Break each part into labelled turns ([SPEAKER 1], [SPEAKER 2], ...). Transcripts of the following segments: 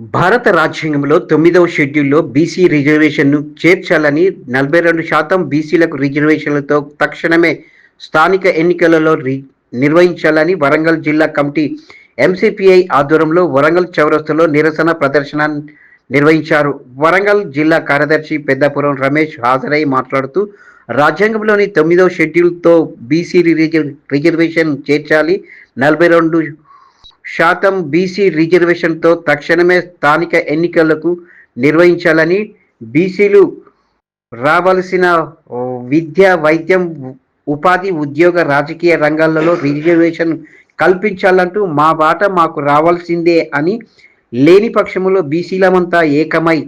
[SPEAKER 1] భారత రాజ్యాంగంలో తొమ్మిదవ షెడ్యూల్లో బీసీ రిజర్వేషన్ను చేర్చాలని నలభై రెండు శాతం బీసీలకు రిజర్వేషన్లతో తక్షణమే స్థానిక ఎన్నికలలో రి- నిర్వహించాలని వరంగల్ జిల్లా కమిటీ ఎంసీపీఐ ఆధ్వర్యంలో వరంగల్ చౌరస్తులో నిరసన ప్రదర్శన నిర్వహించారు. వరంగల్ జిల్లా కార్యదర్శి పెద్దపురం రమేష్ హాజరై మాట్లాడుతూ రాజ్యాంగంలోని తొమ్మిదవ షెడ్యూల్తో బీసీ రిజర్వేషన్ చేర్చాలి నలభై రెండు శాతం బీసీ రిజర్వేషన్తో తక్షణమే స్థానిక ఎన్నికలకు నిర్వహించాలని బీసీలు రావాల్సిన విద్య వైద్యం ఉపాధి ఉద్యోగ రాజకీయ రంగాలలో రిజర్వేషన్ కల్పించాలంటూ మా బాట మాకు రావాల్సిందే అని లేని పక్షంలో బీసీలమంతా ఏకమై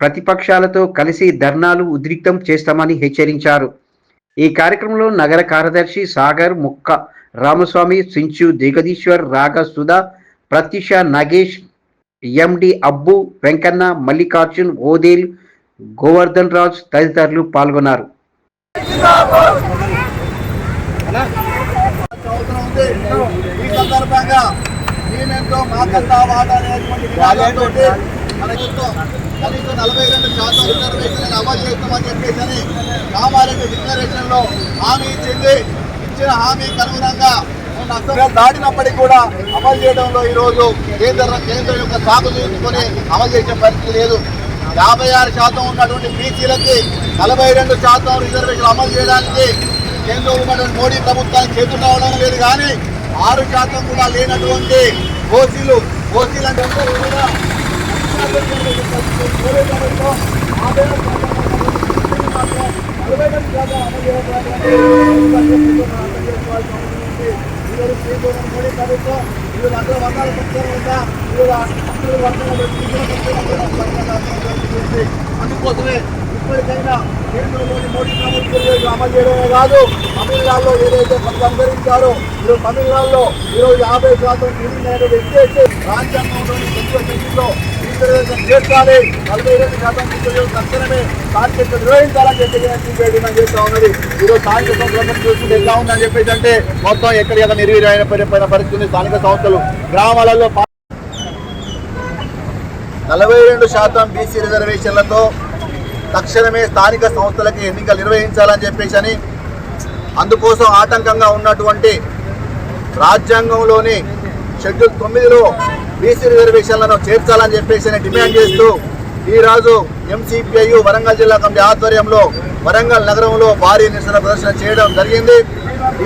[SPEAKER 1] ప్రతిపక్షాలతో కలిసి ధర్నాలు ఉద్రిక్తం చేస్తామని హెచ్చరించారు. ఈ కార్యక్రమంలో నగర కార్యదర్శి సాగర్ ముక్క రామస్వామి సించు జగదీశ్వర్ రాగ సుధా ప్రత్యుష నాగేష్ ఎండి అబ్బు వెంకన్న మల్లికార్జున్ ఓదేల్ గోవర్ధన్ రాజ్ తదితరులు పాల్గొన్నారు.
[SPEAKER 2] ఈ సందర్భంగా మేమెంతో మాకంతా వాటా అనేటువంటి కనీసం నలభై రెండు శాతం రిజర్వేషన్ అమలు చేస్తామని చెప్పేసి అని కామారెడ్డి డిక్లరేషన్లో హామీ ఇచ్చింది. ఇచ్చిన హామీ కనుగుణంగా దాటినప్పటికీ కూడా అమలు చేయడంలో ఈ కేంద్ర కేంద్రం యొక్క సాగు తీసుకొని అమలు చేసే పరిస్థితి లేదు. యాభై ఆరు శాతం ఉన్నటువంటి బీసీలకి నలభై రెండు శాతం రిజర్వేషన్ అమలు చేయడానికి కేంద్రంలో ఉన్నటువంటి మోడీ ప్రభుత్వానికి చేతులు రావడం లేదు కానీ ఆరు శాతం కూడా లేనటువంటి ఓసీలు ఓసీలు అంటే కూడా మోడీ ప్రభుత్వం యాభై ఆరు శాతం మాత్రం నలభై అమలు చేయడానికి ప్రభుత్వం ఈరోజు వర్గాల పక్షాన ఉందా ఈరోజు అందరూ వర్గాల అందుకోసమే ఇప్పటికైనా కేంద్రంలోని మోడీ ప్రభుత్వం అమలు చేయడమే కాదు తమిళనాడులో ఏదైతే కొంత అనుసరించారో ఈరోజు తమిళనాడులో ఈరోజు యాభై శాతం ఎన్నికైన వ్యక్తి అయితే రాజ్యాంగంలోని ప్రతి రిజర్వేషన్ చేర్చాలి నలభై రెండు శాతం రిజర్వేషన్ తక్షణమే స్థానిక నిర్వహించాలని చెప్పి సిపిఐ డిమాండ్ చేస్తా ఉన్నది. ఈరోజు స్థానిక సంస్థలను చూసుకుంటే ఎలా ఉందని చెప్పేసి అంటే మొత్తం ఎక్కడికక్కడ నిర్వీర్యమైన పరి- పరిస్థితి స్థానిక సంస్థలు గ్రామాలలో నలభై రెండు శాతం బీసీ రిజర్వేషన్లతో తక్షణమే స్థానిక సంస్థలకి ఎన్నికలు నిర్వహించాలని చెప్పేసి అని అందుకోసం ఆటంకంగా ఉన్నటువంటి రాజ్యాంగంలోని షెడ్యూల్ తొమ్మిదిలో బీసీ రిజర్వేషన్లను చేర్చాలని చెప్పేసి డిమాండ్ చేస్తూ ఈరోజు ఎంసీపీఐ వరంగల్ జిల్లా కమిటీ ఆధ్వర్యంలో వరంగల్ నగరంలో భారీ నిరసన ప్రదర్శన చేయడం జరిగింది.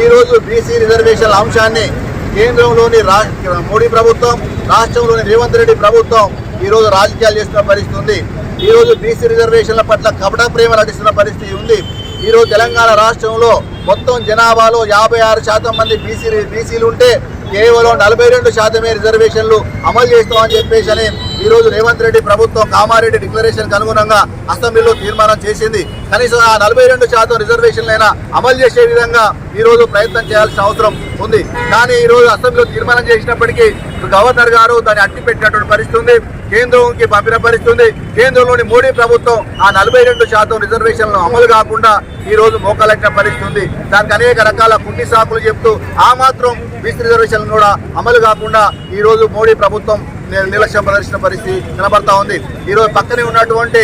[SPEAKER 2] ఈరోజు బీసీ రిజర్వేషన్ల అంశాన్ని కేంద్రంలోని మోడీ ప్రభుత్వం రాష్ట్రంలోని రేవంత్ రెడ్డి ప్రభుత్వం ఈరోజు రాజకీయాలు చేస్తున్న పరిస్థితి ఉంది. ఈరోజు బీసీ రిజర్వేషన్ల పట్ల కపట ప్రేమ నటిస్తున్న పరిస్థితి ఉంది. ఈరోజు తెలంగాణ రాష్ట్రంలో మొత్తం జనాభాలో యాభై ఆరు శాతం మంది బీసీ బీసీలు ఉంటే కేవలం నలభై రెండు శాతమే రిజర్వేషన్లు అమలు చేస్తామని చెప్పేసి అని ఈరోజు రేవంత్ రెడ్డి ప్రభుత్వం కామారెడ్డి డిక్లరేషన్కి అనుగుణంగా అసెంబ్లీలో తీర్మానం చేసింది. కనీసం ఆ నలభై రెండు శాతం రిజర్వేషన్లైనా అమలు చేసే విధంగా ఈరోజు ప్రయత్నం చేయాల్సిన అవసరం ఉంది. కానీ ఈరోజు అసెంబ్లీలో తీర్మానం చేసినప్పటికీ గవర్నర్ గారు దాన్ని అట్టి పెట్టినటువంటి పరిస్థితి ఉంది. కేంద్రంకి పంపిన కేంద్రంలోని మోడీ ప్రభుత్వం ఆ నలభై రెండు శాతం రిజర్వేషన్లను అమలు కాకుండా ఈ రోజు మోకాలెక్క పరిస్తుంది దానికి అనేక రకాల కుంటి సాకులు చెప్తూ ఆ మాత్రం బీసీ రిజర్వేషన్లు కూడా అమలు కాకుండా ఈ రోజు మోడీ ప్రభుత్వం నిర్లక్ష్యం ప్రదర్శన పరిస్థితి కనబడతా ఉంది. ఈరోజు పక్కనే ఉన్నటువంటి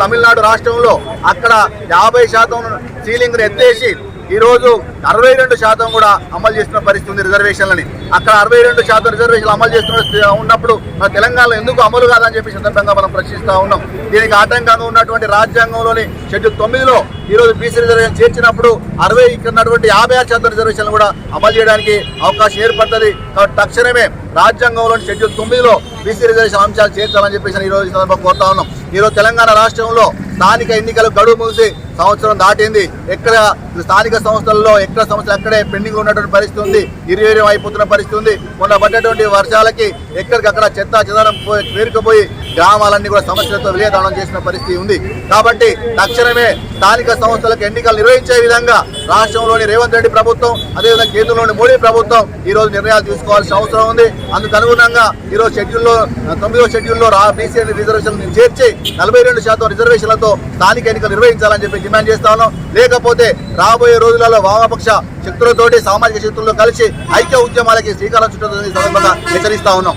[SPEAKER 2] తమిళనాడు రాష్ట్రంలో అక్కడ యాభై శాతం సీలింగ్ను ఎత్తేసి ఈరోజు అరవై రెండు శాతం కూడా అమలు చేస్తున్న పరిస్థితి ఉంది రిజర్వేషన్లని. అక్కడ అరవై రెండు శాతం రిజర్వేషన్లు అమలు చేస్తున్న ఉన్నప్పుడు మన తెలంగాణలో ఎందుకు అమలు కాదని చెప్పి సందర్భంగా మనం ప్రశ్నిస్తూ ఉన్నాం. దీనికి ఆటంకంగా ఉన్నటువంటి రాజ్యాంగంలోని షెడ్యూల్ తొమ్మిదిలో ఈరోజు బీసీ రిజర్వేషన్ చేర్చినప్పుడు అరవై ఇక్కడ ఉన్నటువంటి యాభై ఆరు శాతం రిజర్వేషన్లు కూడా అమలు చేయడానికి అవకాశం ఏర్పడుతుంది. కాబట్టి తక్షణమే రాజ్యాంగంలోని షెడ్యూల్ తొమ్మిదిలో బీసీ రిజర్వేషన్ అంశాలు చేర్చాలని చెప్పేసి ఈ రోజు సందర్భంగా కోరుతా ఉన్నాం. ఈ రోజు తెలంగాణ రాష్ట్రంలో స్థానిక ఎన్నికలు గడువు ముగిసి సంవత్సరం దాటింది. ఎక్కడ స్థానిక సంస్థల్లో ఎక్కడ సంస్థలు అక్కడే పెండింగ్ ఉన్నటువంటి పరిస్థితి ఉంది. నిర్వీర్యం అయిపోతున్న పరిస్థితి ఉంది. మొన్న పడ్డటువంటి వర్షాలకి ఎక్కడికక్కడ చెత్త చెదారం పోయి- పేరుకుపోయి గ్రామాలన్నీ కూడా సమస్యలతో విలీనం చేసిన పరిస్థితి ఉంది. కాబట్టి తక్షణమే స్థానిక సంస్థలకు ఎన్నికలు నిర్వహించే విధంగా రాష్ట్రంలోని రేవంత్ రెడ్డి ప్రభుత్వం అదేవిధంగా కేంద్రంలోని మోడీ ప్రభుత్వం ఈ రోజు నిర్ణయాలు తీసుకోవాల్సిన అవసరం ఉంది. అందుకు అనుగుణంగా ఈ రోజు షెడ్యూల్లో తొమ్మిదో షెడ్యూల్లో రా బీసీ రిజర్వేషన్ చేర్చి నలభై రెండు శాతం రిజర్వేషన్లతో స్థానిక ఎన్నికలు నిర్వహించాలని చెప్పి డిమాండ్ చేస్తాను లేకపోతే రాబోయే రోజులలో వామపక్ష శక్తులతోటి సామాజిక శక్తులతో కలిసి ఐక్య ఉద్యమాలకి శ్రీకారం చుట్టూ సందర్భంగా హెచ్చరిస్తా ఉన్నాం.